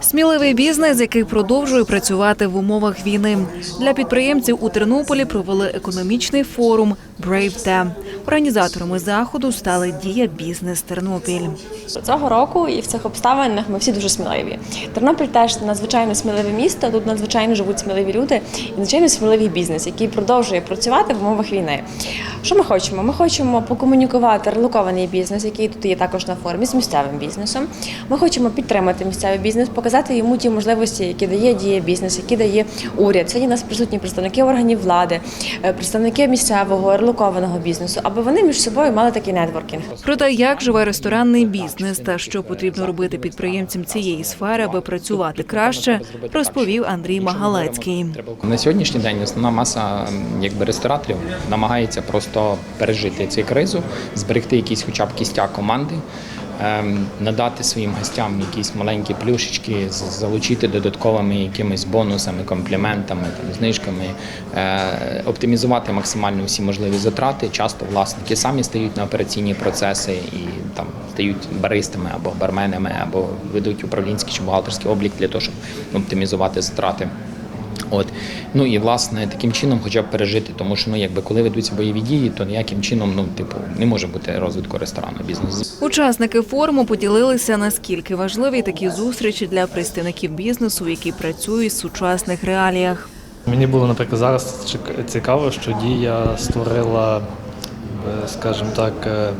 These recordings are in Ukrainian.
Сміливий бізнес, який продовжує працювати в умовах війни. Для підприємців у Тернополі провели економічний форум Brave Day. Організаторами заходу стали Дія Бізнес Тернопіль. Цього року і в цих обставинах ми всі дуже сміливі. Тернопіль теж надзвичайно сміливе місто. Тут надзвичайно живуть сміливі люди і надзвичайно сміливий бізнес, який продовжує працювати в умовах війни. Що ми хочемо? Ми хочемо покомунікувати релокований бізнес, який тут є також на формі з місцевим бізнесом. Ми хочемо підтримати місцевий бізнес, показати йому ті можливості, які дає дія бізнес, які дає уряд. Сьогодні у нас присутні представники органів влади, е, представники місцевого релокованого бізнесу, аби вони між собою мали такий нетворкінг. Про те, як живе ресторанний бізнес та що потрібно робити підприємцям цієї сфери, аби працювати краще, розповів Андрій Магалецький. На сьогоднішній день основна маса якби рестораторів намагається просто пережити цю кризу, зберегти якийсь хоча б кістя команди, надати своїм гостям якісь маленькі плюшечки, залучити додатковими якимись бонусами, компліментами, там, знижками, е, оптимізувати максимально всі можливі затрати. Часто власники самі стають на операційні процеси і там стають баристами або барменами, або ведуть управлінський чи бухгалтерський облік для того, щоб оптимізувати затрати. От ну і власне таким чином, хоча б пережити, тому що ну якби коли ведуться бойові дії, то ніяким чином ну типу не може бути розвитку ресторанного бізнесу. Учасники форуму поділилися наскільки важливі такі зустрічі для представників бізнесу, які працюють в сучасних реаліях. Мені було, наприклад, зараз цікаво, що дія створила, е, скажімо так, е,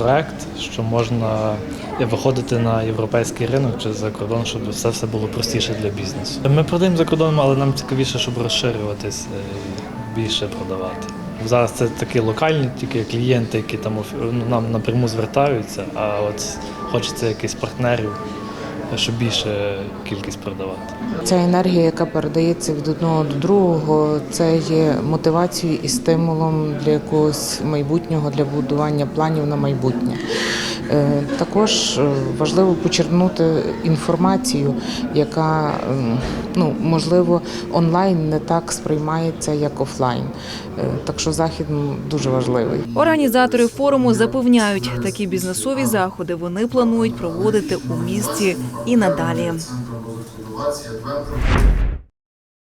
проект, що можна виходити на європейський ринок чи за кордон, щоб все все було простіше для бізнесу. Ми продаємо за кордоном, але нам цікавіше, щоб розширюватись е, і більше продавати. Зараз це такі локальні тільки клієнти, які там ну, нам напряму звертаються, а от хочеться якихось партнерів, щоб більше кількість продавати. Ця енергія, яка передається від одного до другого, це є мотивацією і стимулом для якогось майбутнього, для будування планів на майбутнє. Е, Також е, важливо почерпнути інформацію, яка ем, ну, можливо онлайн не так сприймається, як офлайн. Е, Так що захід дуже важливий. Організатори форуму запевняють, такі бізнесові заходи вони планують проводити у місті і надалі.